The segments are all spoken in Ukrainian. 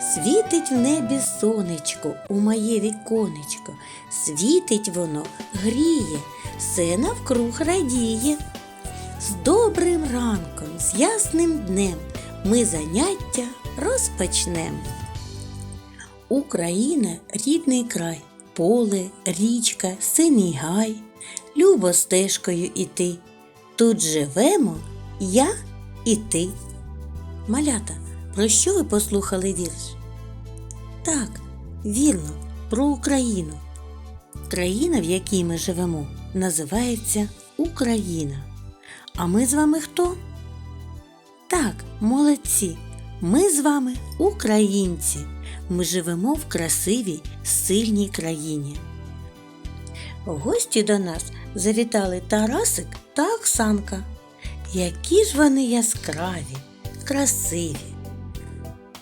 Світить в небі сонечко у моє віконечко, світить воно, гріє, все навкруг радіє. З добрим ранком, з ясним днем ми заняття розпочнем. Україна рідний край, поле, річка, синій гай, любо стежкою іти. Тут живемо я і ти. Малята, про що ви послухали вірш? Так, вірно, про Україну. Країна, в якій ми живемо, називається Україна. А ми з вами хто? Так, молодці. Ми з вами українці. Ми живемо в красивій, сильній країні. В гості до нас завітали Тарасик та Оксанка. Які ж вони яскраві, красиві.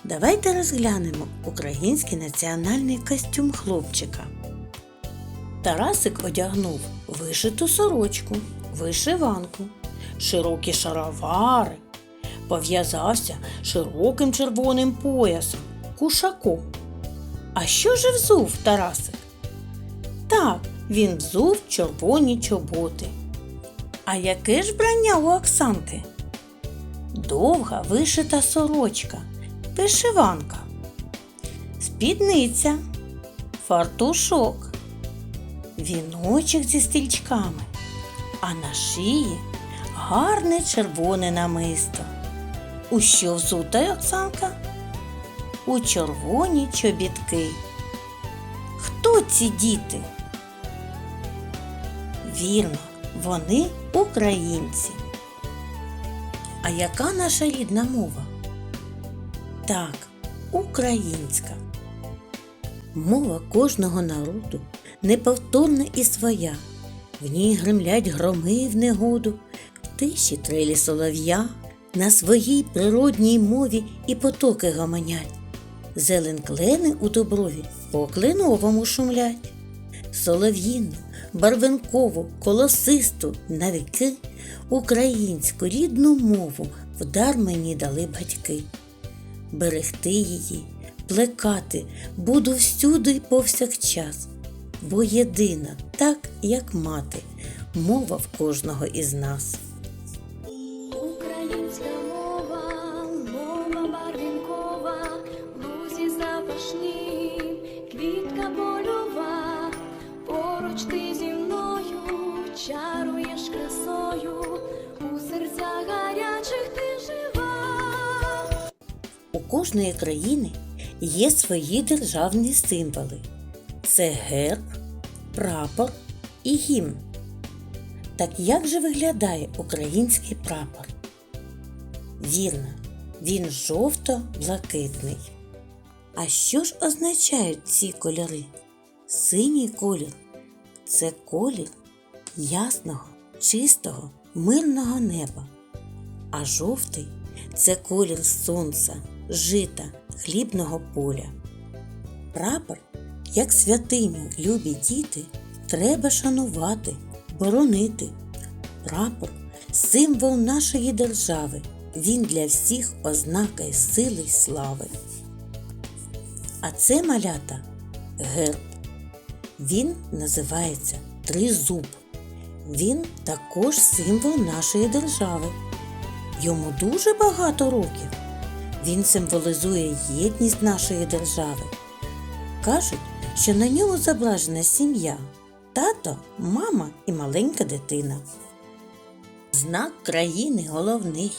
Давайте розглянемо український національний костюм хлопчика. Тарасик одягнув вишиту сорочку, вишиванку, широкі шаровари, пов'язався широким червоним поясом, кушаком. А що ж взув Тарасик? Так, він взув червоні чоботи. А яке ж брання у Оксанки? Довга вишита сорочка, вишиванка, спідниця, фартушок, віночок зі стрічками, а на шиї гарне червоне намисто. У що взута Оксанка? У червоні чобітки. Хто ці діти? Вірно, вони українці. А яка наша рідна мова? Так, українська. Мова кожного народу неповторна і своя. В ній гремлять громи в негоду, в тиші трелі солов'я, на своїй природній мові і потоки гомонять. Зелен клени у доброві по кленовому шумлять. Солов'їну, барвинкову, колосисту на віки українську рідну мову вдар мені дали батьки. Берегти її, плекати буду всюди й повсякчас, бо єдина, так як мати, мова в кожного із нас. Кожної країни є свої державні символи. Це герб, прапор і гімн. Так як же виглядає український прапор? Вірно, він жовто-блакитний. А що ж означають ці кольори? Синій колір це колір ясного, чистого, мирного неба. А жовтий це колір сонця, жита, хлібного поля. Прапор, як святиню, любі діти, треба шанувати, боронити. Прапор символ нашої держави. Він для всіх ознака сили й слави. А це малята герб. Він називається Тризуб. Він також символ нашої держави. Йому дуже багато років. Він символізує єдність нашої держави. Кажуть, що на ньому зображена сім'я тато, мама і маленька дитина. Знак країни головний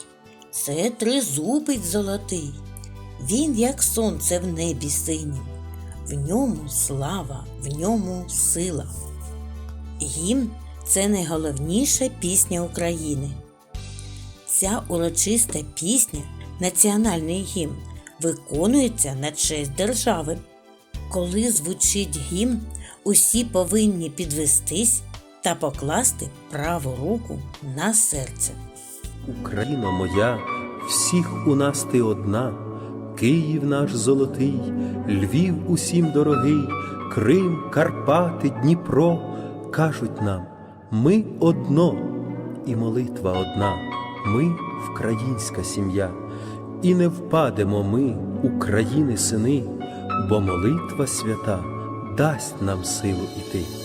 це тризубець золотий. Він, як сонце в небі синім. В ньому слава, в ньому сила. Гімн це найголовніша пісня України. Ця урочиста пісня, національний гімн, виконується на честь держави. Коли звучить гімн, усі повинні підвестись та покласти праву руку на серце. Україна моя, всіх у нас ти одна, Київ наш золотий, Львів усім дорогий, Крим, Карпати, Дніпро кажуть нам, ми одно, і молитва одна, ми вкраїнська сім'я. І не впадемо ми, України сини, бо молитва свята дасть нам силу іти.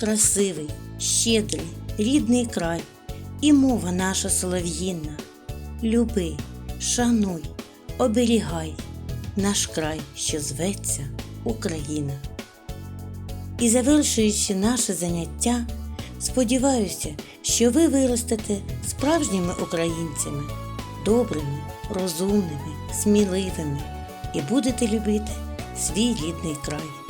Красивий, щедрий, рідний край і мова наша солов'їнна. Люби, шануй, оберігай наш край, що зветься Україна. І завершуючи наше заняття, сподіваюся, що ви виростете справжніми українцями, добрими, розумними, сміливими і будете любити свій рідний край.